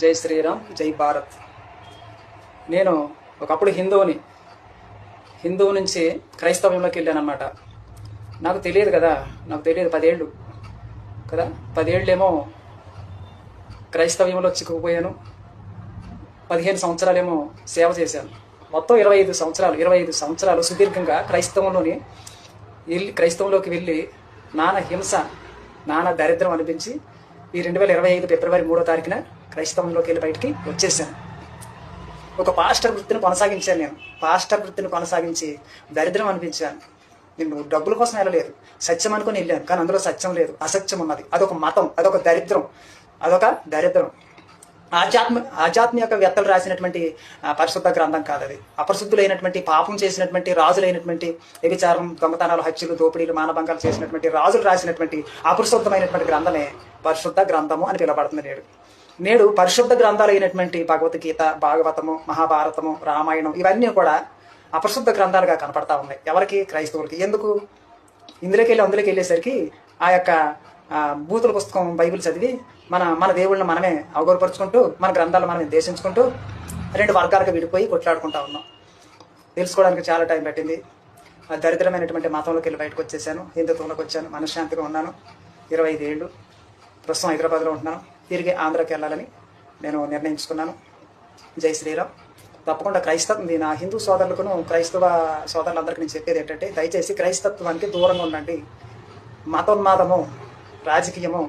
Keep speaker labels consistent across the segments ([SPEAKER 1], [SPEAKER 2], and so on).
[SPEAKER 1] జై శ్రీరామ్ జై భారత్. నేను ఒకప్పుడు హిందువుని హిందువు నుంచి క్రైస్తవంలోకి వెళ్ళానమాట నాకు తెలియదు కదా నాకు తెలియదు పదేళ్ళు. కదా పదేళ్ళేమో క్రైస్తవ్యంలో చిక్కుకుపోయాను. పదిహేను సంవత్సరాలేమో సేవ చేశాను. మొత్తం ఇరవై ఐదు సంవత్సరాలు ఇరవై ఐదు సంవత్సరాలు సుదీర్ఘంగా క్రైస్తవంలోని వెళ్ళి క్రైస్తవంలోకి వెళ్ళి నాన్న హింస నాన్న దరిద్రం అనిపించి ఈ రెండు వేల ఇరవై ఐదు ఫిబ్రవరి మూడో తారీఖున క్రైస్తవంలోకి వెళ్ళి బయటికి వచ్చేసాను. ఒక పాస్టర్ వృత్తిని కొనసాగించాను నేను. పాస్టర్ వృత్తిని కొనసాగించి దరిద్రం అనిపించాను. నేను డబ్బుల కోసం వెళ్ళలేదు. సత్యం అనుకుని వెళ్ళాను కానీ అందులో సత్యం లేదు అసత్యం ఉన్నది. అదొక మతం అదొక దరిద్రం అదొక దరిద్రం. ఆధ్యాత్మ ఆధ్యాత్మిక వేత్తలు రాసినటువంటి పరిశుద్ధ గ్రంథం కాదు అది. అపరిశుద్ధులైనటువంటి పాపం చేసినటువంటి రాజులైనటువంటి వ్యభిచారం దొంగతనాలు హత్యలు దోపిడీలు మానభంగాలు చేసినటువంటి రాజులు రాసినటువంటి అపరిశుద్ధమైనటువంటి గ్రంథమే పరిశుద్ధ గ్రంథము అని పిలవబడుతుంది నేడు. నేడు పరిశుద్ధ గ్రంథాలు అయినటువంటి భగవద్గీత భాగవతము మహాభారతము రామాయణం ఇవన్నీ కూడా అపరిశుద్ధ గ్రంథాలుగా కనపడతా ఉన్నాయి. ఎవరికి? క్రైస్తవులకి. ఎందుకు? ఇందులోకి వెళ్ళి అందులోకి వెళ్ళేసరికి ఆ యొక్క బూతుల పుస్తకం బైబిల్ చదివి మన మన దేవుళ్ళని మనమే అవగౌరపరుచుకుంటూ మన గ్రంథాలు మనమే దేశించుకుంటూ రెండు వర్గాలుగా విడిపోయి కొట్లాడుకుంటా ఉన్నాం. తెలుసుకోవడానికి చాలా టైం పట్టింది. ఆ దరిద్రమైనటువంటి మతంలోకి వెళ్ళి బయటకు వచ్చేసాను. హిందుత్వంలోకి వచ్చాను. మనశ్శాంతిగా ఉన్నాను. ఇరవై ఐదు ఏళ్ళు ప్రస్తుతం హైదరాబాద్లో ఉంటున్నాను. తిరిగి ఆంధ్రాకి వెళ్ళాలని నేను నిర్ణయించుకున్నాను. జై శ్రీరామ్. తప్పకుండా క్రైస్తవం నా హిందూ సోదరులకును క్రైస్తవ సోదరులందరికీ నేను చెప్పేది ఏంటంటే దయచేసి క్రైస్తత్వానికి దూరంగా ఉండండి. మతోన్మాదము రాజకీయము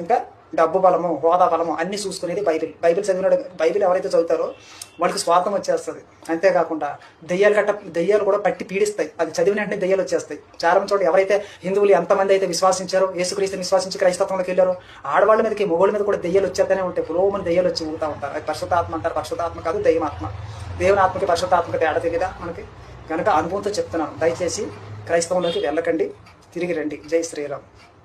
[SPEAKER 1] ఇంకా డబ్బు బలము హోదా బలము అన్ని చూసుకునేది బైబిల్. బైబిల్ చదివిన బైబిల్ ఎవరైతే చదువుతారో వాళ్ళకి స్వార్థం వచ్చేస్తుంది. అంతేకాకుండా దెయ్యాలు గట్ట దెయ్యాలు కూడా పట్టి పీడిస్తాయి. అది చదివిన వెంటనే దెయ్యాలు వచ్చేస్తాయి. చాలా మంది ఎవరైతే హిందువులు ఎంతమంది అయితే విశ్వాసించారో యేసుక్రీస్తుని విశ్వాసించి క్రైస్తవంలోకి వెళ్ళారో ఆడవాళ్ళ మీదకి మొగోళ్ళ మీద కూడా దెయ్యాలు వచ్చేస్తూనే ఉంటాయి. పురోమని దెయ్యాలు వచ్చి ఊగుతూ ఉంటారు. అది పరిశుద్ధాత్మ అంటారు. పరిశుద్ధాత్మ కాదు దైవాత్మ దేవుని ఆత్మకి పరిశుద్ధాత్మకి తేడా తెలియదా మనకి? కనుక అనుభవంతో చెప్తున్నాను. దయచేసి క్రైస్తవంలోకి వెళ్ళకండి. తిరిగి రండి. జై శ్రీరామ్.